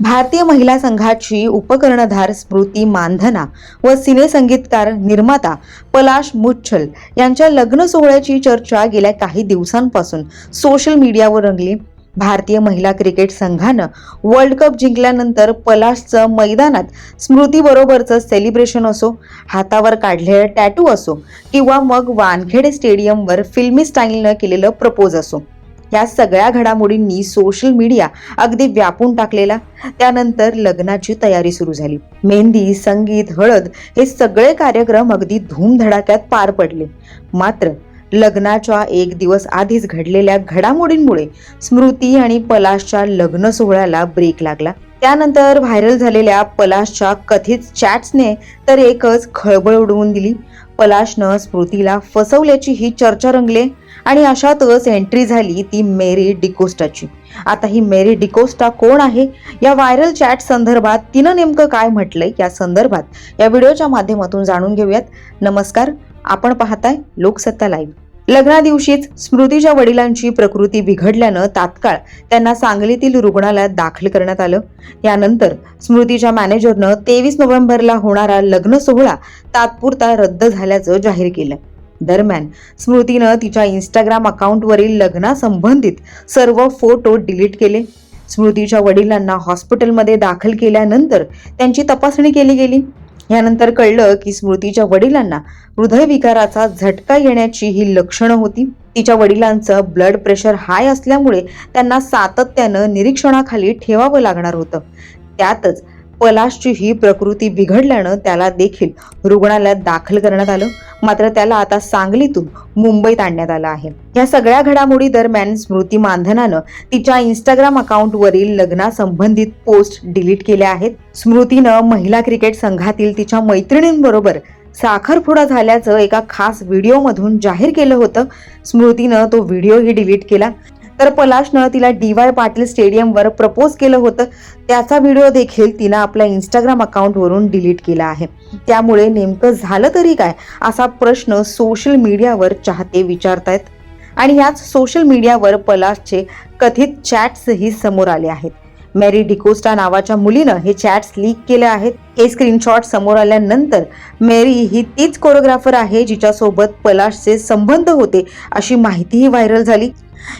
भारतीय महिला संघाची उपकर्णधार स्मृती मानधना व सिनेसंगीतकार निर्माता पलाश मुच्छल यांच्या लग्न सोहळ्याची चर्चा गेल्या काही दिवसांपासून सोशल मीडियावर रंगली. भारतीय महिला क्रिकेट संघानं वर्ल्ड कप जिंकल्यानंतर पलाशचं मैदानात स्मृतीबरोबरचं सेलिब्रेशन असो हातावर काढलेलं टॅटू असो किंवा मग वानखेडे स्टेडियमवर फिल्मी स्टाईलनं केलेलं प्रपोज असो. ह्या सगळ्या घडामोडींनी सोशल मीडिया अगदी व्यापून टाकलेला. त्यानंतर लग्नाची तयारी सुरू झाली. मेहंदी संगीत हळद हे सगळे कार्यक्रम अगदी धूमधडाक्यात पार पडले. मात्र लग्नाच्या एक दिवस आधीच घडलेल्या घडामोडींमुळे स्मृती आणि पलाशच्या लग्न सोहळ्याला ब्रेक लागला. त्यानंतर व्हायरल झालेल्या पलाशच्या कथित चॅट्सने तर एकच खळबळ उडवून दिली. पलाशनं स्मृतीला फसवल्याची ही चर्चा रंगले आणि अशातच एंट्री झाली ती मेरी डिकोस्टाची. आता ही मेरी डिकोस्टा कोण आहे? या व्हायरल चॅट संदर्भात तिनं नेमकं काय म्हटलंय? या संदर्भात या व्हिडिओच्या माध्यमातून जाणून घेऊयात. नमस्कार आपण पाहताय लोकसत्ता लाईव्ह लग्ना दिवशीच स्मृतीच्या वडिलांची प्रकृती बिघडल्यानं तात्काळ त्यांना सांगलीतील रुग्णालयात दाखल करण्यात आलं. यानंतर स्मृतीच्या मॅनेजरनं तेवीस नोव्हेंबरला होणारा लग्न सोहळा तात्पुरता रद्द झाल्याचं जाहीर केलं. दरम्यान स्मृतीनं तिच्या इंस्टाग्राम अकाउंटवरील लग्नासंबंधित सर्व फोटो डिलीट केले. स्मृतीच्या वडिलांना हॉस्पिटलमध्ये दाखल केल्यानंतर त्यांची तपासणी केली गेली. यानंतर कळलं की स्मृतीच्या वडिलांना हृदयविकाराचा झटका येण्याची ही लक्षणं होती. तिच्या वडिलांचं ब्लड प्रेशर हाय असल्यामुळे त्यांना सातत्यानं निरीक्षणाखाली ठेवावं लागणार होतं. त्यातच पलाशची ही प्रकृती बिघडल्यानं त्याला देखील रुग्णालयात दाखल करण्यात आलं. मात्र त्याला आता सांगलीतून मुंबईत आणण्यात आलं आहे. या सगळ्या घडामोडी दरम्यान स्मृती मानधनानं तिच्या इंस्टाग्राम अकाउंटवरील लग्नासंबंधित पोस्ट डिलीट केल्या आहेत. स्मृतीनं महिला क्रिकेट संघातील तिच्या मैत्रिणींबरोबर साखरपुडा झाल्याचं एका खास व्हिडिओमधून जाहीर केलं होतं. स्मृतीनं तो व्हिडिओही डिलीट केला. तर पलाशनं तिला डी वाय पाटील स्टेडियमवर प्रपोज केलं होतं. त्याचा व्हिडिओ देखील तिनं आपल्या इंस्टाग्राम अकाउंटवरून डिलीट केला आहे. त्यामुळे नेमकं झालं तरी काय? असा प्रश्न सोशल मीडियावर चाहते विचारतायत. आणि याच सोशल मीडियावर पलाशचे कथित चॅट्सही समोर आले आहेत. मेरी डिकोस्टा नावाच्या मुलीनं हे चॅट्स लीक केले आहेत. हे स्क्रीनशॉट समोर आल्यानंतर मेरी ही तीच कोरिओग्राफर आहे जिच्यासोबत पलाशचे संबंध होते अशी माहितीही व्हायरल झाली.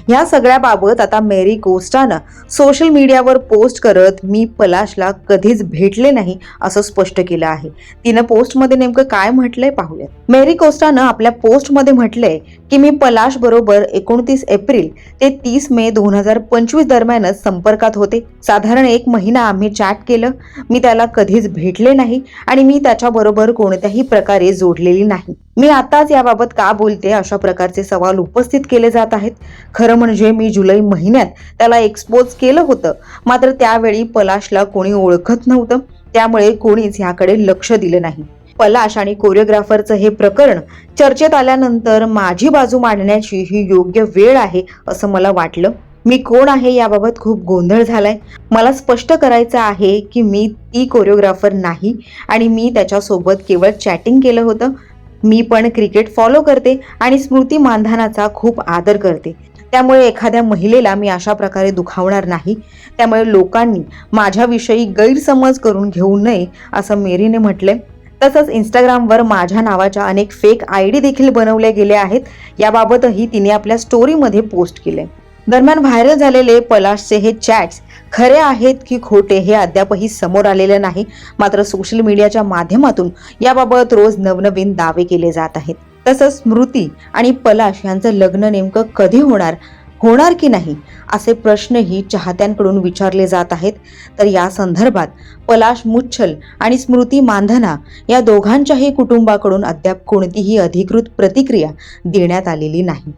या सगळ्याबाबत आता मेरी कोस्टानं सोशल मीडियावर पोस्ट करत मी पलाशला कधीच भेटले नाही असं स्पष्ट केलं आहे. तिनं पोस्टमध्ये नेमकं काय म्हटलंय पाहूयात. मेरी कोस्टानं आपल्या पोस्टमध्ये म्हटलंय की मी पलाश बरोबर एकोणतीस एप्रिल ते तीस मे दोन हजार पंचवीस दरम्यानच संपर्कात होते. साधारण एक महिना आम्ही चॅट केलं. मी त्याला कधीच भेटले नाही आणि मी त्याच्याबरोबर कोणत्याही प्रकारे जोडलेली नाही. मी आताच याबाबत का बोलते? अशा प्रकारचे सवाल उपस्थित केले जात आहेत. खरं म्हणजे मी जुलै महिन्यात त्याला एक्सपोज केलं होतं. मात्र त्यावेळी पलाशला कोणी ओळखत नव्हतं. त्यामुळे कोणीच ह्याकडे लक्ष दिलं नाही. पलाश आणि कोरिओग्राफरचं हे प्रकरण चर्चेत आल्यानंतर माझी बाजू मांडण्याची ही योग्य वेळ आहे असं मला वाटलं. मी कोण आहे याबाबत खूप गोंधळ झालाय. मला स्पष्ट करायचं आहे की मी ती कोरिओग्राफर नाही आणि मी त्याच्यासोबत केवळ चॅटिंग केलं होतं. मी पण क्रिकेट फॉलो करते आणि स्मृती मानधनाचा खूप आदर करते. त्यामुळे एखाद्या महिलेला मी अशा प्रकारे दुखावणार नाही. त्यामुळे लोकांनी माझ्याविषयी गैरसमज करून घेऊ नये असं मेरीने म्हटलंय. तसंच इंस्टाग्रामवर माझ्या नावाच्या अनेक फेक आय डी देखील बनवल्या गेले आहेत. याबाबतही तिने आपल्या स्टोरीमध्ये पोस्ट केले दरम्यान व्हायरल झालेले पलाशचे हे चॅट्स खरे आहेत की खोटे हे अद्यापही समोर आलेले नाही. मात्र सोशल मीडियाच्या माध्यमातून याबाबत रोज नवनवीन दावे केले जात आहेत. तसंच स्मृती आणि पलाश यांचं लग्न नेमकं कधी होणार होणार की नाही असे प्रश्नही चाहत्यांकडून विचारले जात आहेत. तर या संदर्भात पलाश मुच्छल आणि स्मृती मानधना या दोघांच्याही कुटुंबाकडून अद्याप कोणतीही अधिकृत प्रतिक्रिया देण्यात आलेली नाही.